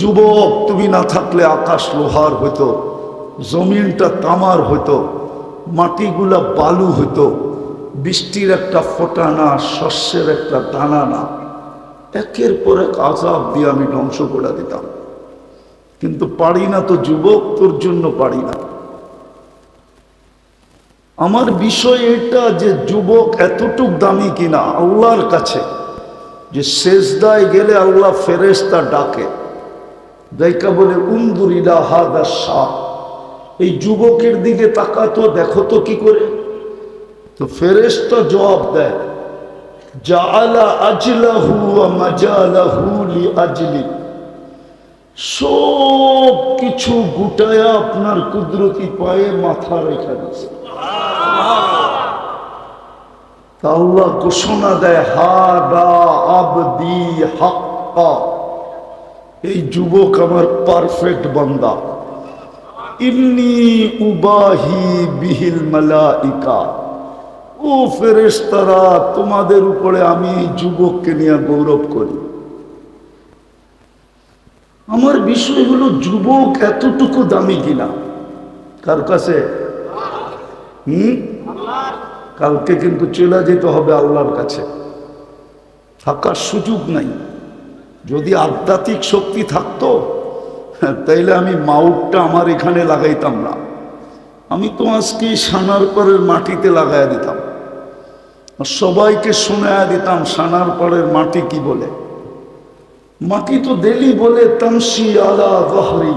যুবক, তুমি না থাকলে আকাশ লোহার হইতো, জমিনটা তামার হইতো, মাটিগুলা বালু হইতো, বৃষ্টির একটা ফোঁটা না শস্যের একটা দানা না একের পর এক আজাব দিয়ে আমি ধ্বংস করে দিতাম। কিন্তু পারি না তো যুবক, তোর জন্য পারি না। আমার বিষয় এটা যে যুবক এতটুক দামি কিনা, আল্লাহর কাছে, যে শেষদায় গেলে আল্লাহ ফেরেস্তা ডাকে। দেখা বলে উন্দুরিলা হাদা শাহ। এই যুবকের দিকে তাকাতো দেখো তো কি করে? তো ফেরেস্তা জবাব দেয় লি আজলি সব কিছু গুটায়া আপনার কুদরতি পায়ে মাথা রেখা তা আল্লাহ ঘোষণা দেয়, হাদা আবদি হাক্কা। এই যুবক আমার পারফেক্ট বান্দা। ইন্নি উবাহি বিহিল মালাইকা। ও ফেরেশতারা, তোমাদের উপরে আমি এই যুবককে নিয়ে গৌরব করি। আমার বিষয় হলো, যুবক এতটুকু দামি কিনা? কার কাছে? হম? কালকে কিন্তু চলে যেতে হবে আল্লাহর কাছে। থাকার সুযোগ নাই। যদি আধ্যাত্মিক শক্তি থাকতো, তাইলে আমি মাউটটা আমার এখানে লাগাইতাম না। আমি তো আজকে সানার পরের মাটিতে লাগাই দিতাম। সবাইকে শোনায়া দিতাম সানার পরের মাটি কি বলে? মাটি তো দেলি বলে, তামসি আলা গহরি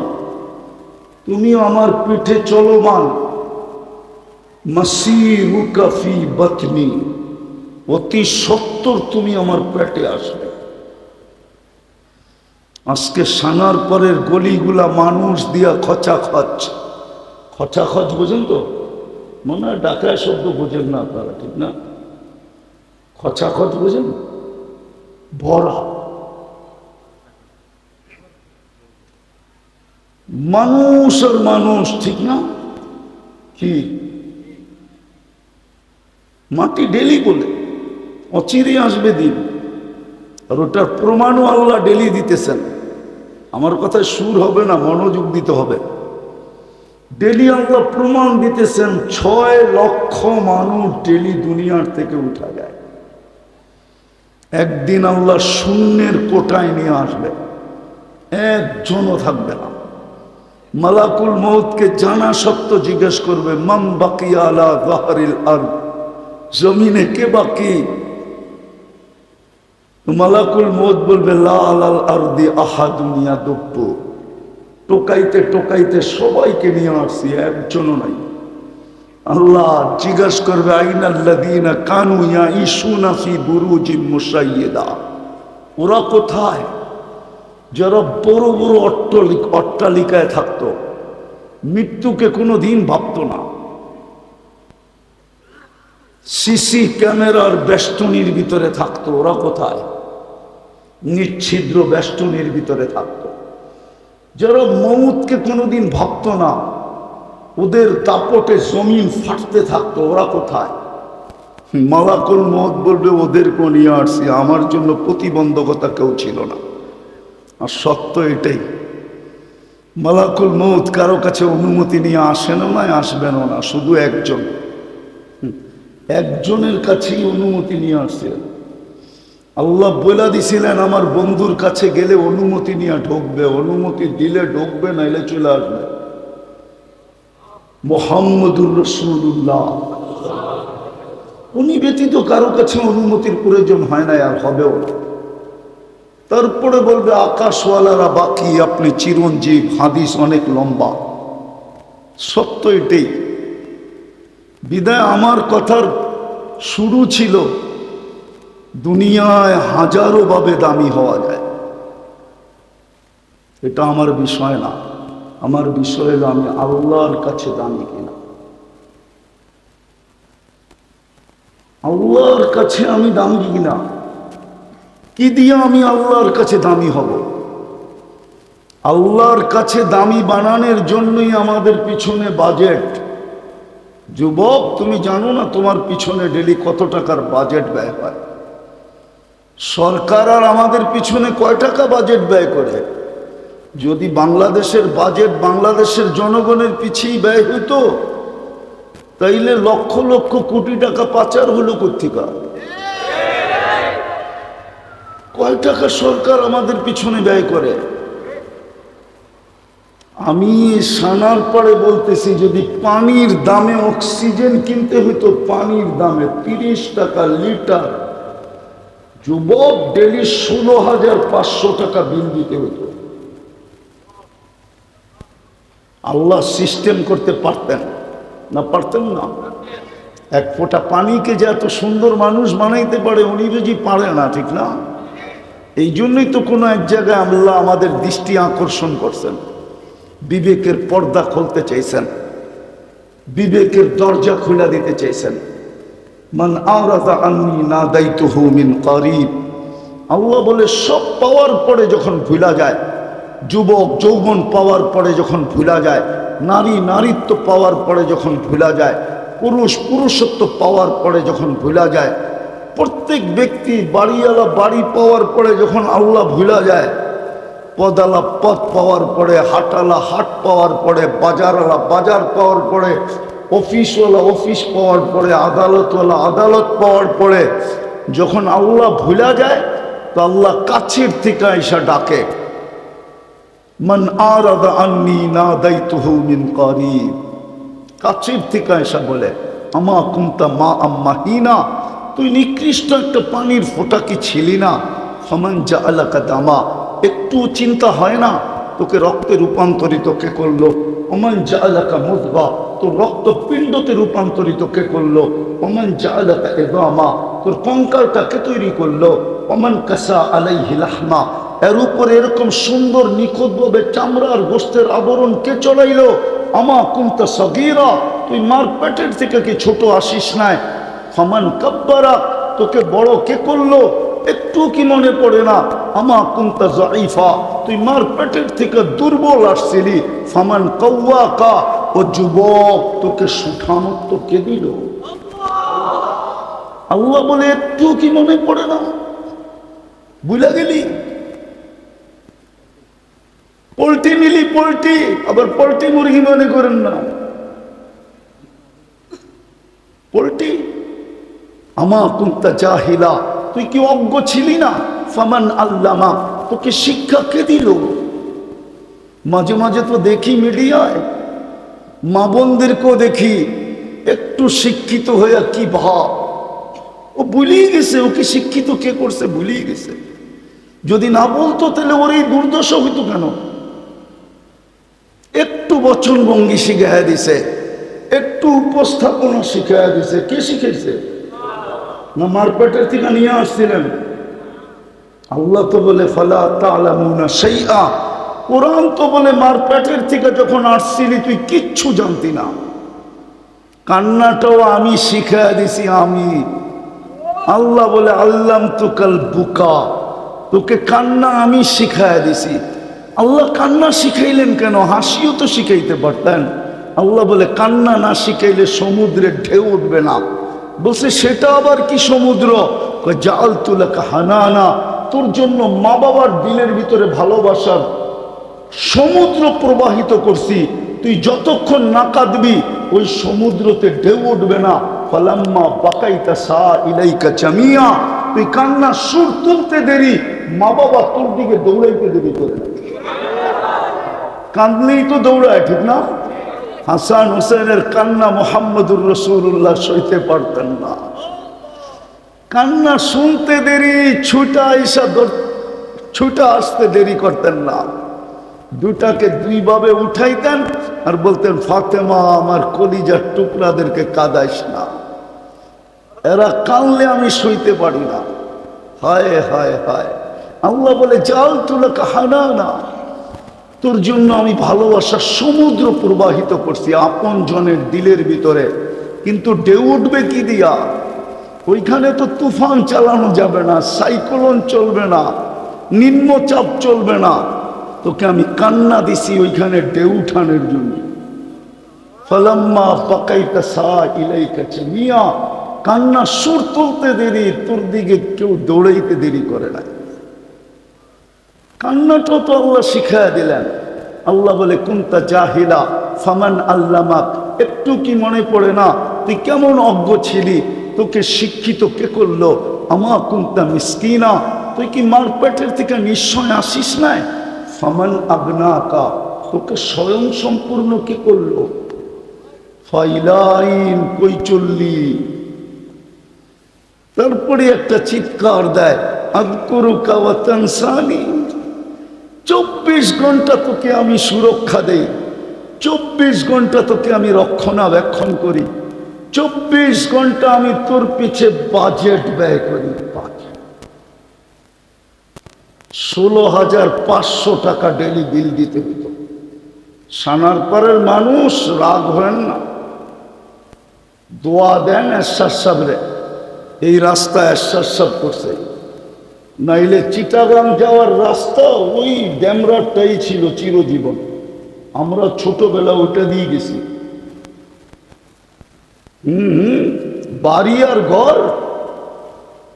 তুমি আমার পিঠে চলমান। মাসিরু কাফি বতনি। অতি সত্তর তুমি আমার পেটে আসবে। আজকে সানার পরের গলিগুলা মানুষ দিয়া খচা খচ। খচা খচ বোঝেন তো? মনে হয় ডাকায় শব্দ বোঝেন না আপনারা, ঠিক না? খচা খচ বোঝেন? ভরা মানুষ আর মানুষ, ঠিক না? কি? মাটি ডেলি বলে অচিরে আসবে দিন। আর ওটার প্রমাণও আল্লাহ ডেলি দিতেছেন। আমার কথায় সুর হবে না, মনোযোগ দিতে হবে। ডেলি আল্লাহ প্রমাণ দিতেছেন, ছয় লক্ষ মানুষ ডেলি দুনিয়ার থেকে উঠা যায়। একদিন আল্লাহ শূন্যের কোটায় নিয়ে আসবে। একজনও থাকবে না। মালাকুল মৌতকে জানা সত্য জিজ্ঞেস করবে মাম বাকি আলা আর জমিনে কে বাকি? মালাকুল মৌত বলবে লাল আল আরদি আহা দুনিয়া দুব্য টোকাইতে টোকাইতে সবাইকে নিয়ে আসছি, একজনও নাই। আল্লাহ জিজ্ঞাসা করবে আইনাল্লাদিনা কানু ইয়া ইসুনা ফি বুরুজিন মুসাইয়েদা ওরা কোথায়? যারা বড় বড় অট্টলিক, অট্টালিকায় থাকতো। মৃত্যুকে কোনো দিন ভাবতো না। সিসি ক্যামেরার বেষ্টনীর ভিতরে থাকতো। ওরা কোথায়? নিচ্ছিদ্র বেষ্টনীর ভিতরে থাকতো। যারা মৌতকে কোনোদিন ভাবতো না, ওদের দাপটে জমিন ফাটতে থাকতো, ওরা কোথায়? মালাকুল মত বলবে ওদেরকে নিয়ে আসছি আমার জন্য প্রতিবন্ধকতা কেউ ছিল না। আর সত্য এটাই। মালাকুল মৌত কারও কাছে অনুমতি নিয়ে আসেনও না আসবেনও না, শুধু একজন। একজনের কাছেই অনুমতি নিয়ে আসছিলেন আল্লাহ বলে দিছিলেন, আমার বন্ধুর কাছে গেলে অনুমতি নিয়ে ঢুকবে, অনুমতি দিলে ঢুকবে, নাইলে চলে আসবে। মোহাম্মদুর রসুল্লাহ উনি ব্যতীত কারও কাছে অনুমতির প্রয়োজন হয় না আর হবেও না। তারপরে বলবে, আকাশওয়ালারা বাকি, আপনি চিরঞ্জীব, হাদিস অনেক লম্বা। সত্য এটাই। বিদায় আমার কথার শুরু ছিল দুনিয়ায় হাজারো ভাবে দামি হওয়া যায়। এটা আমার বিষয় না। আমার বিষয় হলো আমি আল্লাহর কাছে দামি কিনা। আল্লাহর কাছে আমি দামি কিনা? কি দিয়ে আমি আল্লাহর কাছে দামি হব? আল্লাহর কাছে দামি বানানোর জন্যই আমাদের পিছনে বাজেট যুবক, তুমি জানো না তোমার পিছনে ডেলি কত টাকার বাজেট ব্যয় হয়? সরকার আর আমাদের পিছনে কয় টাকা বাজেট ব্যয় করে? যদি বাংলাদেশের বাজেট বাংলাদেশের জনগণের পিছিয়ে ব্যয় হইতো, তাইলে লক্ষ লক্ষ কোটি টাকা পাচার হলো কোথেকা কয় টাকা সরকার আমাদের পিছনে ব্যয় করে? আমি সানার পরে বলতেছি, যদি পানির দামে অক্সিজেন কিনতে হইতো, পানির দামে তিরিশ টাকা লিটার যুবক ডেলি ষোলো হাজার পাঁচশো টাকা বিল দিতে হতো। আল্লাহ সিস্টেম করতে পারতেন না। পারতেন না। এক ফোঁটা পানিকে যে এত সুন্দর মানুষ বানাইতে পারে, উনি যদি পারে না, ঠিক না? এই জন্যই তো কোনো এক জায়গায় আল্লাহ আমাদের দৃষ্টি আকর্ষণ করছেন। বিবেকের পর্দা খুলতে চাইছেন। বিবেকের দরজা খুলে দিতে চাইছেন। মান আওরাদা আন্নি না দায়িত্ব মিন করিব। আল্লাহ বলে, সব পাওয়ার পরে যখন ভুলা যায়, যুবক, যৌবন পাওয়ার পরে যখন ভুলা যায়, নারী, নারীত্ব পাওয়ার পরে যখন ভুলা যায়, পুরুষ, পুরুষত্ব পাওয়ার পরে যখন ভুলা যায়, প্রত্যেক ব্যক্তি বাড়িওয়ালা বাড়ি পাওয়ার পরে যখন আল্লাহ ভুলা যায় পদালা পথ পাওয়ার পরে হাটালা হাট পাওয়ার পরে, বাজারওয়ালা বাজার পাওয়ার পরে অফিসওয়ালা অফিস পাওয়ার পরে আদালতওয়ালা আদালত পাওয়ার পরে, যখন আল্লাহ ভুলা যায়, তো আল্লাহ কাছের থেকে এসে ডাকে। মান আর আন্নি না দায়িত্ব কাছের থেকে এসে বলে, আমা কুমতা মা আম্মা হিনা তুই নিকৃষ্ট একটা পানির ফোঁটা কি ছিলি না? সমান যা এলাকা দামা। একটু চিন্তা হয় না, তোকে রক্তে রূপান্তরিত কে করল? অমান যা এলাকা মুদবা তোর রক্ত পিণ্ডতে রূপান্তরিত কে করল? অমান এলাকা এগামা তোর কঙ্কালটা কে তৈরি করল। অমান কাসা আলাই হিলাহমা এর উপরে এরকম সুন্দর নিখুঁতভাবে চামড়ার গোস্তের আবরণ কে চড়াইলো? আমা কুমতা সগিরা, তুই মার পেটের থেকে কি ছোট আসিস নাই? ফমান কাব্বারা, তোকে বড় কে করল? একটু কি মনে পড়ে না? আমা কুমতা জাইফা তুই মার পেটের থেকে দুর্বল আসছিলি। ফামান কৌয়া কা ও যুবক, তোকে সুঠামত্ব কে দিল? আল্লাহ বলে একটু কি মনে পড়ে না? বুঝা গেলি? পোল্ট্রি নিলি পোল্ট্রি আবার পোল্ট্রি মুরগি মনে করেন না। পোল্ট্রি আমা কুন্তা জাহিলা, তুই কি অজ্ঞ ছিলি না? ফামান আল্লামা, তোকে শিক্ষা কে দিল? মাঝে মাঝে তো দেখি মিডিয়ায় মা বোনদেরকেও দেখি, একটু শিক্ষিত হয়ে কি ভাব। ও ভুলিয়ে গেছে, ওকে শিক্ষিত কে করছে ভুলিয়ে গেছে। যদি না বলতো তাহলে ওর এই দুর্দশা হইতো কেন? একটু বচন ভঙ্গি শিখাইয়া দিছে, একটু উপস্থাপনা শিখাইয়া দিছে। কে শিখেছে না মারপেটের থেকে নিয়ে আসছিলেন? আল্লাহ তো বলে, ফালা তালামুনা সেই আ কোরআন তো বলে মারপেটের থেকে যখন আসছিলি, তুই কিচ্ছু জানতি না। কান্নাটাও আমি শিখাইয়া দিছি, আমি। আল্লাহ বলে আল্লাম তুকাল বুকা। তোকে কান্না আমি শিখাইয়া দিছি। আল্লাহ কান্না শিখাইলেন কেন? হাসিও তো শিখাইতে পারতেন। আল্লাহ বলে, কান্না না শিখাইলে সমুদ্রে ঢেউ উঠবে না। বলছে, সেটা আবার কি সমুদ্র? জাল তুলাকা হানানা। তোর জন্য মা বাবার দিলের ভিতরে ভালোবাসার সমুদ্র প্রবাহিত করছি, তুই যতক্ষণ না কাঁদবি, ওই সমুদ্রতে ঢেউ উঠবে না। ফলাম্মা বাকাইতা সা ইলাইকা জামিয়া। তুই কান্না সুর তুলতে দেরি মা বাবা তোর দিকে দৌড়াইতে দেরি করে না কাঁদলেই তো দৌড়ায়, ঠিক না? হাসান হোসেনের কান্না মোহাম্মদুর রসুল্লাহ সইতে পারতেন না। কান্না শুনতে দেরি, ছুটা ইসা ছুটা আসতে দেরি করতেন না। দুটাকে দুইভাবে উঠাইতেন আর বলতেন, ফাতেমা, আমার কলিজার টুকরাদেরকে কাদাইস না। এরা কানলে আমি সইতে পারি না। হায় হায় হায়। আল্লাহ বলে, জাল তুলে কাহানা না তোর জন্য আমি ভালোবাসার সমুদ্র প্রবাহিত করছি আপন জনের দিলের ভিতরে। কিন্তু ঢেউ উঠবে কি দিয়া? ওইখানে তো তুফান চালানো যাবে না, সাইক্লোন চলবে না, নিম্নচাপ চলবে না। তোকে আমি কান্না দিছি ওইখানে ঢেউ উঠানের জন্য। ফলাম্মা পাকাইতা সা ইলাইকা মিয়া কান্না সুর তুলতে দেরি, তোর দিকে কেউ দৌড়াইতে দেরি করে না। কান্নাটাও তো আল্লাহ শিখাইয়া দিলেন। আল্লাহ বলে, কুন্তা জাহিলা ফামান আল্লামাক। একটু কি মনে পড়ে না? তুই কেমন অজ্ঞ ছিলি? তোকে শিক্ষিত কে করল? আমা কুন্তা মিসকিনা। তুই কি মার পেটের থেকে নিশ্চয় আসিস নাই? ফামান আবনাকা, তোকে স্বয়ং সম্পূর্ণ কে করল? ফাইলাইন, কই চললি? তারপরে একটা চিৎকার দেয় আদকুরু কাওয়াতানসানি চব্বিশ ঘণ্টা তোকে আমি সুরক্ষা দেই। চব্বিশ ঘণ্টা তোকে আমি রক্ষণাবেক্ষণ করি। চব্বিশ ঘণ্টা আমি তোর পিছে বাজেট ব্যয় করি। ষোলো হাজার পাঁচশো টাকা ডেলি বিল দিতে হতো। সানার পরের মানুষ রাগ হয় না। দোয়া দেন এরশাদ সাবরে এই রাস্তা এরশাদ সাব করছে। নাইলে চিটাগাং যাওয়ার রাস্তা ওই ড্যামরাটাই ছিল চিরজীবন। আমরা ছোটবেলা ওটা দিয়ে গেছি। হুম, বাড়ি আর ঘর।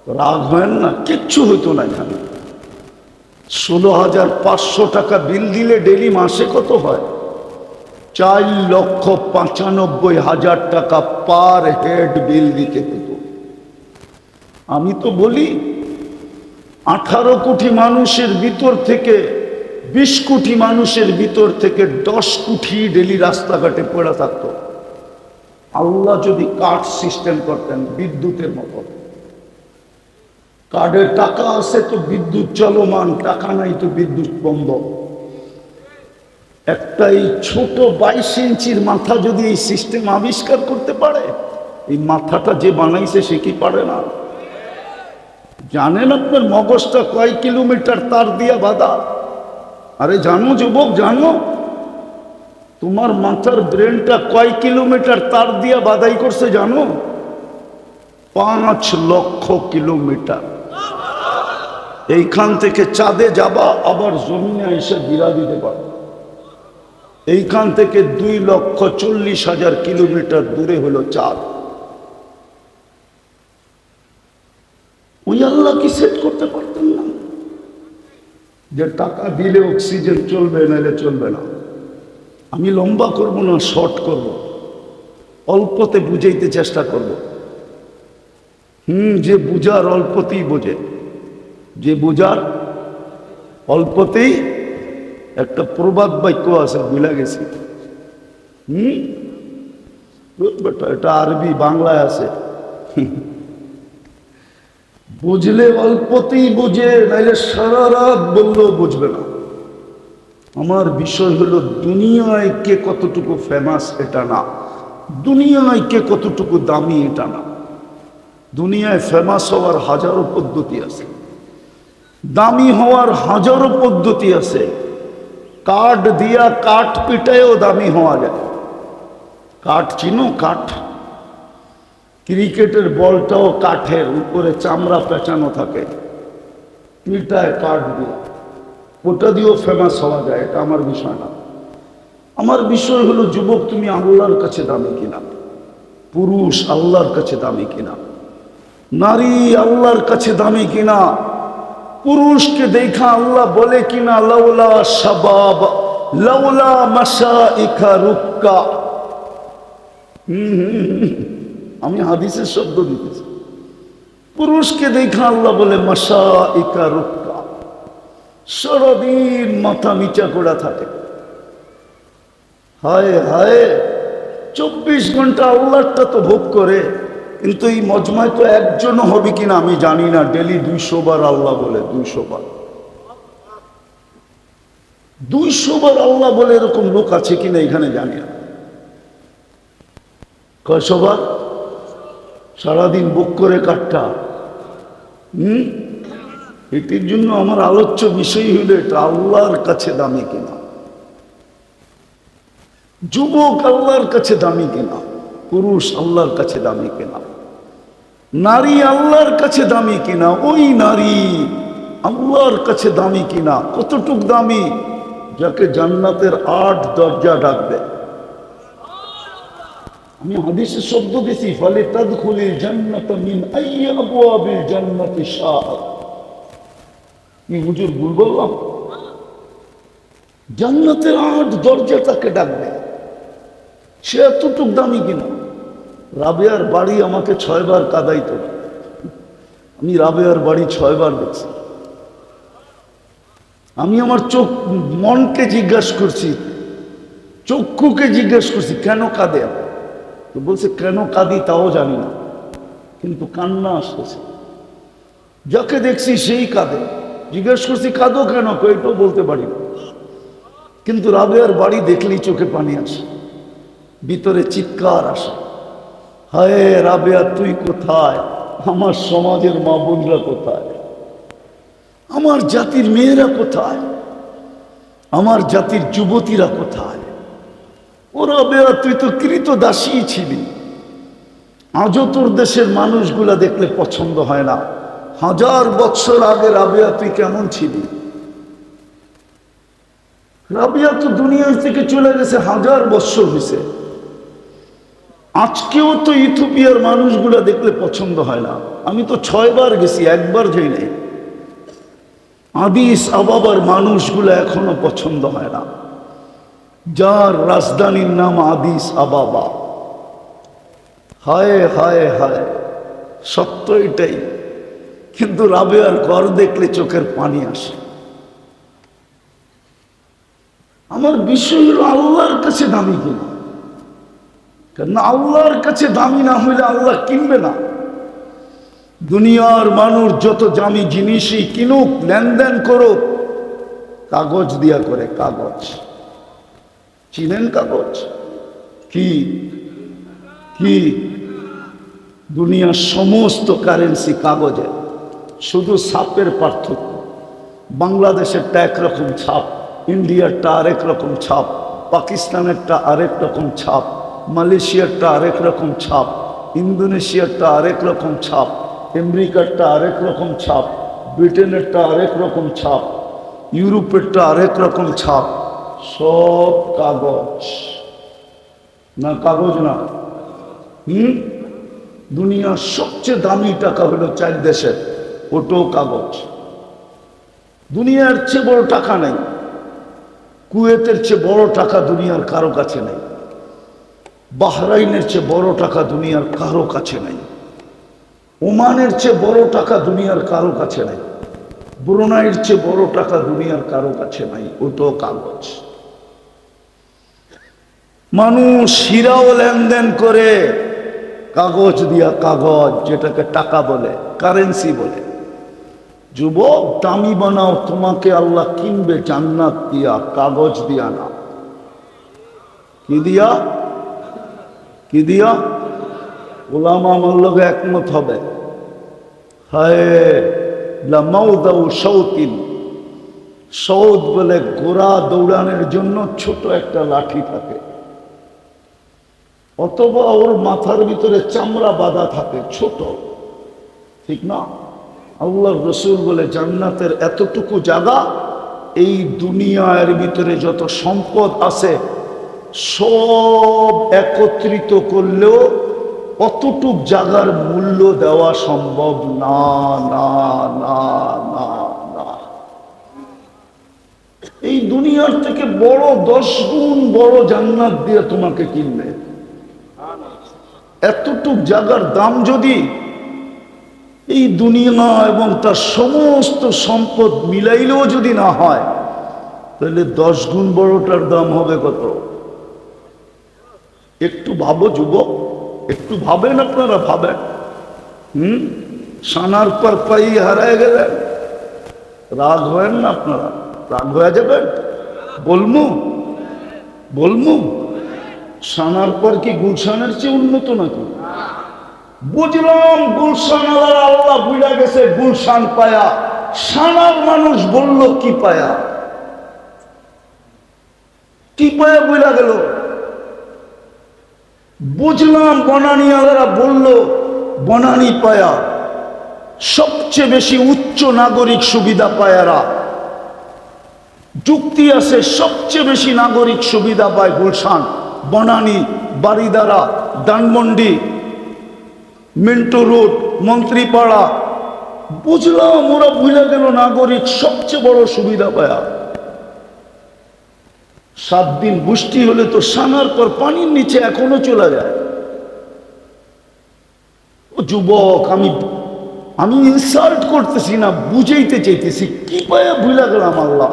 রাগ হয় না কিচ্ছু হইতো না এখানে। ষোলো হাজার পাঁচশো টাকা বিল দিলে ডেলি মাসে কত হয়? চার লক্ষ পঁচানব্বই হাজার টাকা পার হেড বিল দিতে হতো। আমি তো বলি, আঠারো কোটি মানুষের ভিতর থেকে, বিশ কোটি মানুষের ভিতর থেকে দশ কোটি ডেলি রাস্তাঘাটে পড়ে থাকতো। আল্লাহ যদি কাঠ সিস্টেম করতেন, বিদ্যুতের মতো। কার্ডে টাকা আছে তো বিদ্যুৎ চলমান, টাকা নাই তো বিদ্যুৎ বন্ধ। একটা এই ছোট বাইশ ইঞ্চির মাথা যদি এই সিস্টেম আবিষ্কার করতে পারে, এই মাথাটা যে বানাইছে সে কি পারে না? জানেন আপনার মগজটা কয় কিলোমিটার তার দিয়া বাধা? আরে জানো যুবক, জানো? তোমার মাথার ব্রেনটা কয় কিলোমিটার তার দিয়া বাধাই করছে জানো? পাঁচ লক্ষ কিলোমিটার। এইখান থেকে চাঁদে যাবা, আবার জমিনে এসে বিরা দিতে পারো এইখান থেকে দুই লক্ষ চল্লিশ হাজার কিলোমিটার দূরে হলো চাঁদ। ওই আল্লাহ কি সেট করতে পারতেন না? যে টাকা দিলে অক্সিজেন চলবে, নাহলে চলবে না। আমি লম্বা করব না শর্ট করব। অল্পতে বুঝাইতে চেষ্টা করব। হুম, যে বুঝার অল্পতেই বোঝে। যে বোঝার অল্পতেই একটা প্রবাদ বাক্য আছে, ভুলে গেছি। হুম? এটা আরবি, বাংলায় আছে। বুঝলে অল্পতেই বুঝে, নাইলে সারা রাত বললেও বুঝবে না। আমার বিষয় হলো, দুনিয়ায় কে কতটুকু ফেমাস এটা না। দুনিয়ায় কে কতটুকু দামি এটা না। দুনিয়ায় ফেমাস হওয়ার হাজারো পদ্ধতি আছে। দামি হওয়ার হাজারো পদ্ধতি আছে। কাঠ দিয়া কাঠ পিটায়ও দামি হওয়া যায়। কাঠ চিনো, কাঠ। ক্রিকেটের বলটাও কাঠের, উপরে চামড়া পেঁচানো থাকে। পিটায় কাঠ দিয়ে। ওটা দিয়েও ফেমাস হওয়া যায়, এটা আমার বিষয় না। আমার বিষয় হলো, যুবক, তুমি আল্লাহর কাছে দামি কিনা? পুরুষ, আল্লাহর কাছে দামি কিনা? নারী, আল্লাহর কাছে দামি কিনা? পুরুষকে দেখা আল্লাহ বলে কিনা, লাউলা শাবাব, লাউলা মাসা ইখা রুক্কা। আমি হাদিসের শব্দ দিতেছি। পুরুষকে দেখা আল্লাহ বলে মাসা ইকা রুক্কা। সারাদিন মাথা নিচা করা থাকে। হায় হায়, চব্বিশ ঘণ্টা আল্লাহটা তো ভোগ করে। কিন্তু এই মজমায় তো একজনও হবে কিনা আমি জানি না। ডেলি দুইশো বার আল্লাহ বলে, দুইশো বার। দুইশো বার আল্লাহ বলে এরকম লোক আছে কিনা এখানে জানি না। বার সারাদিন বুক করে কাটটা। হুম? এটির জন্য আমার আলোচ্য বিষয় হলো এটা, আল্লাহর কাছে দামি কিনা। যুবক আল্লাহর কাছে দামি কিনা, পুরুষ আল্লাহর কাছে দামি কিনা। নারী আল্লাহর কাছে দামি কিনা? ওই নারী আল্লাহর কাছে দামি কিনা? কতটুক দামি? যাকে জান্নাতের আট দরজা ডাকবে। আমি হাদিসে শব্দ দিছি ফলে তদখুলি জান্নাত হুজুর ভুল বললাম? জান্নাতের আট দরজা তাকে ডাকবে। সে এতটুক দামি কিনা? রাবেয়ার বাড়ি আমাকে ছয়বার কাদাইতো। আমি রাবেয়ার বাড়ি ছয়বার দেখছি। আমি আমার চোখ, মনকে জিজ্ঞাসা করছি, চক্ষুকে জিজ্ঞেস করছি, কেন কাঁদে? তো বলছে, কেন কাঁদি তাও জানি না। কিন্তু কান্না আসতেছে। যাকে দেখছি সেই কাঁদে। জিজ্ঞেস করছি, কাঁদো কেন? কই, এটাও বলতে পারি না। কিন্তু রাবেয়ার বাড়ি দেখলেই চোখে পানি আসে। ভিতরে চিৎকার আসে। হায় রাবেয়া, তুই কোথায়? আমার সমাজের মা বোনরা কোথায়? আমার জাতির মেয়েরা কোথায়? আমার জাতির যুবতীরা কোথায়? ওরা বেয়া তুই তো কৃত দাসী ছিলি। আজও তোর দেশের মানুষগুলা দেখলে পছন্দ হয় না। হাজার বৎসর আগে রাবেয়া, তুই কেমন ছিলি? রাবিয়া তো দুনিয়া থেকে চলে গেছে, হাজার বৎসর হয়েছে আজকেও তো ইথোপিয়ার মানুষগুলা দেখলে পছন্দ হয় না। আমি তো ছয়বার গেছি, একবার যাই নাই। আদিস আবাবার মানুষগুলো এখনও পছন্দ হয় না। যার রাজধানীর নাম আদিস আবাবা। হায় হায় হায়, সত্য এটাই। কিন্তু রাবেয়ার ঘর দেখলে চোখের পানি আসে। আমার বিষয় হলো আল্লাহর কাছে দামি কিনা। কেন? আল্লাহর কাছে দামি না হইলে আল্লাহ কিনবে না। দুনিয়ার মানুষ যত দামি জিনিসই কিনুক, লেনদেন করুক, কাগজ দিয়া করে কাগজ। চিনেন কাগজ? কি? কি? দুনিয়ার সমস্ত কারেন্সি কাগজে। শুধু ছাপের পার্থক্য। বাংলাদেশেরটা একরকম ছাপ ইন্ডিয়ারটা আরেক রকম ছাপ পাকিস্তানেরটা আরেক রকম ছাপ। মালয়েশিয়ারটা আরেক রকম ছাপ, ইন্দোনেশিয়ারটা আরেক রকম ছাপ, আমেরিকারটা আরেক রকম ছাপ, ব্রিটেনেরটা আরেক রকম ছাপ, ইউরোপেরটা আরেক রকম ছাপ, সব কাগজ। না কাগজ না। হুম? দুনিয়ার সবচেয়ে দামি টাকা হলো চার দেশের, ওটাও কাগজ। দুনিয়ার চেয়ে বড় টাকা নেই, কুয়েতের চেয়ে বড় টাকা দুনিয়ার কারও কাছে নেই। বাহরাইনের চেয়ে বড় টাকা দুনিয়ার কারও কাছে নাই। ওমানের চেয়ে বড় টাকা দুনিয়ার কারও কাছে নেই। ব্রুনাইয়ের চেয়ে বড় টাকা দুনিয়ার কারও কাছে নাই। ওটাও কাগজ। মানুষ হীরাও লেনদেন করে, কাগজ দিয়া কাগজ, যেটাকে টাকা বলে কারেন্সি বলে। যুবক, দামি বানাও, তোমাকে আল্লাহ কিনবে জান্নাত দিয়া, কাগজ দিয়া না। কি দিয়া? কি দিয়া ওলামা আমার লোকে একমত হবে। সৌতিন সৌদ বলে গোড়া দৌড়ানোর জন্য ছোট একটা লাঠি থাকে। অথবা ওর মাথার ভিতরে চামড়া বাঁধা থাকে, ছোট। ঠিক না? আল্লাহ রসুল বলে, জান্নাতের এতটুকু জায়গা, এই দুনিয়ার ভিতরে যত সম্পদ আছে সব একত্রিত করলেও অতটুক জায়গার মূল্য দেওয়া সম্ভব না না না না না। এই দুনিয়ার থেকে বড় দশ গুণ বড় জান্নাত দিয়ে তোমাকে কিনবে। এতটুক জায়গার দাম যদি এই দুনিয়া এবং তার সমস্ত সম্পদ মিলাইলেও যদি না হয়, তাহলে দশ গুণ বড়টার দাম হবে কত? একটু ভাবো যুবক, একটু ভাবেন আপনারা, ভাবেন। হুম? সানার পর পাই হারায় গেলেন। রাগ হয়েন না আপনারা? রাগ হয়ে যাবেন? বলমু বলমু, সানার পর কি গুলশানের চেয়ে উন্নত নাকি? বুঝলাম গুলশান আল্লাহ বুঝা গেছে গুলশান পায়া। সানার মানুষ বলল, কি পায়া? কি পায়া বুঝা গেল? বুঝলাম বনানি আলারা বলল, বনানি পায়া, সবচেয়ে বেশি উচ্চ নাগরিক সুবিধা পায়ারা। যুক্তি আছে, সবচেয়ে বেশি নাগরিক সুবিধা পায় গুলশান, বনানী বারিদারা ডানমন্ডি মিন্টু রোড, মন্ত্রীপাড়া। বুঝলাম ওরা বুঝে গেল, নাগরিক সবচেয়ে বড় সুবিধা পায়া। সাত দিন বৃষ্টি হলে তো সানার পর পানির নিচে এখনও চলে যায়। ও যুবক, আমি আমি ইনসাল্ট করতেছি না, বুঝাইতে চাইতেছি, কি পায়ে ভুলা গেলাম আল্লাহ।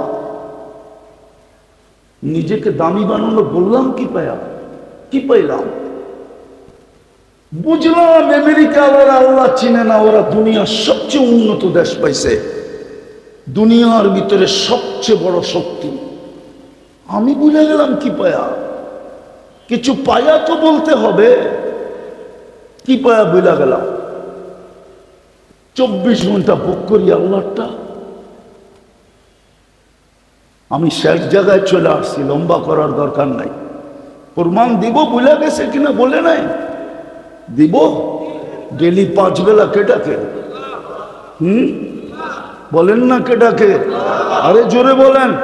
নিজেকে দামি বানানো বললাম কি পায়া? কি পাইলাম? বুঝলাম আমেরিকা ওরা আল্লাহ চিনে না, ওরা দুনিয়ার সবচেয়ে উন্নত দেশ পাইছে। দুনিয়ার ভিতরে সবচেয়ে বড় শক্তি। আমি বুঝে গেলাম কি পায়া। কিছু পায়া তো বলতে হবে। কি পায়া বুঝা গেলাম। চব্বিশ ঘণ্টা বুক করি আল্লাহটা। আমি শেষ জায়গায় চলে আসছি, লম্বা করার দরকার নাই। প্রমাণ দিব, বুঝা গেছে কিনা বলে নাই? দিব? ডেলি পাঁচ বেলা কেটাকে। হুম? বলেন না কেটাকে। আরে জোরে বলেন।